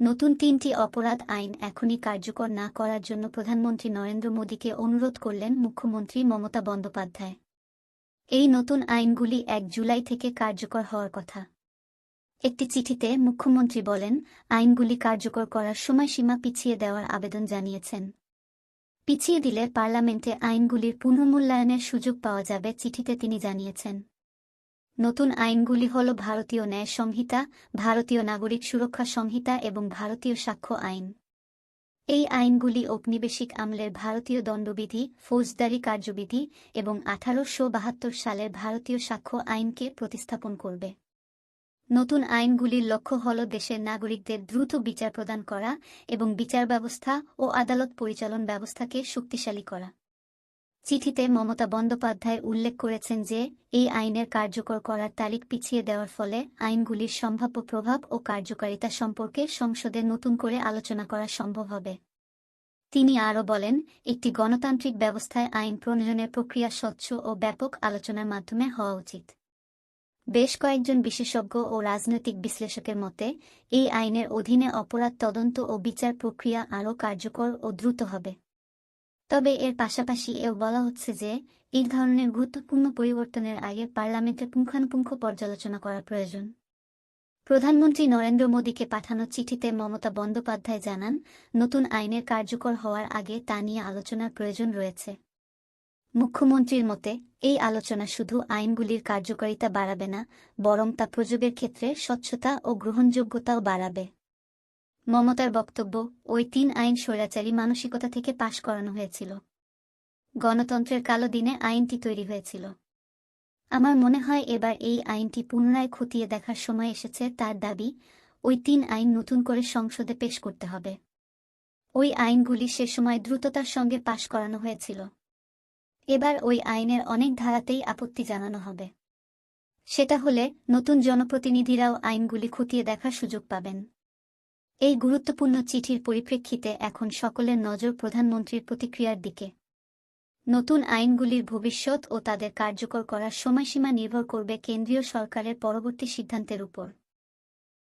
নতুন তিনটি অপরাধ আইন এখনই কার্যকর না করার জন্য প্রধানমন্ত্রী নরেন্দ্র মোদীকে অনুরোধ করলেন মুখ্যমন্ত্রী মমতা বন্দ্যোপাধ্যায়। এই নতুন আইনগুলি এক জুলাই থেকে কার্যকর হওয়ার কথা। একটি চিঠিতে মুখ্যমন্ত্রী বলেন, আইনগুলি কার্যকর করার সময়সীমা পিছিয়ে দেওয়ার আবেদন জানিয়েছেন। পিছিয়ে দিলে পার্লামেন্টে আইনগুলির পুনর্মূল্যায়নের সুযোগ পাওয়া যাবে চিঠিতে তিনি জানিয়েছেন। নতুন আইনগুলি হল ভারতীয় ন্যায় সংহিতা, ভারতীয় নাগরিক সুরক্ষা সংহিতা এবং ভারতীয় সাক্ষ্য আইন। এই আইনগুলি ঔপনিবেশিক আমলের ভারতীয় দণ্ডবিধি, ফৌজদারি কার্যবিধি এবং আঠারোশো বাহাত্তর সালের ভারতীয় সাক্ষ্য আইনকে প্রতিস্থাপন করবে। নতুন আইনগুলির লক্ষ্য হল দেশের নাগরিকদের দ্রুত বিচার প্রদান করা এবং বিচার ব্যবস্থা ও আদালত পরিচালন ব্যবস্থাকে শক্তিশালী করা। চিঠিতে মমতা বন্দ্যোপাধ্যায় উল্লেখ করেছেন যে, এই আইনের কার্যকর করার তারিখ পিছিয়ে দেওয়ার ফলে আইনগুলির সম্ভাব্য প্রভাব ও কার্যকারিতা সম্পর্কে সংসদে নতুন করে আলোচনা করা সম্ভব হবে। তিনি আরও বলেন, একটি গণতান্ত্রিক ব্যবস্থায় আইন প্রণয়নের প্রক্রিয়া স্বচ্ছ ও ব্যাপক আলোচনার মাধ্যমে হওয়া উচিত। বেশ কয়েকজন বিশেষজ্ঞ ও রাজনৈতিক বিশ্লেষকের মতে, এই আইনের অধীনে অপরাধ তদন্ত ও বিচার প্রক্রিয়া আরও কার্যকর ও দ্রুত হবে। তবে এর পাশাপাশি এও বলা হচ্ছে যে, এই ধরনের গুরুত্বপূর্ণ পরিবর্তনের আগে পার্লামেন্টে পুঙ্খানুপুঙ্খ পর্যালোচনা করা প্রয়োজন। প্রধানমন্ত্রী নরেন্দ্র মোদীকে পাঠানো চিঠিতে মমতা বন্দ্যোপাধ্যায় জানান, নতুন আইনের কার্যকর হওয়ার আগে তা নিয়ে আলোচনার প্রয়োজন রয়েছে। মুখ্যমন্ত্রীর মতে, এই আলোচনা শুধু আইনগুলির কার্যকারিতা বাড়াবে না, বরং তা প্রযোগের ক্ষেত্রে স্বচ্ছতা ও গ্রহণযোগ্যতাও বাড়াবে। মমতার বক্তব্য, ওই তিন আইন স্বৈরাচারী মানসিকতা থেকে পাশ করানো হয়েছিল। গণতন্ত্রের কালো দিনে আইনটি তৈরি হয়েছিল। আমার মনে হয় এবার এই আইনটি পুনরায় খতিয়ে দেখার সময় এসেছে তার দাবি, ওই তিন আইন নতুন করে সংসদে পেশ করতে হবে। ওই আইনগুলি সে সময় দ্রুততার সঙ্গে পাশ করানো হয়েছিল। এবার ওই আইনের অনেক ধারাতেই আপত্তি জানানো হবে। সেটা হলে নতুন জনপ্রতিনিধিরাও আইনগুলি খতিয়ে দেখার সুযোগ পাবেন। এই গুরুত্বপূর্ণ চিঠির পরিপ্রেক্ষিতে এখন সকলের নজর প্রধানমন্ত্রীর প্রতিক্রিয়ার দিকে। নতুন আইনগুলির ভবিষ্যৎ ও তাদের কার্যকর করার সময়সীমা নির্ভর করবে কেন্দ্রীয় সরকারের পরবর্তী সিদ্ধান্তের উপর।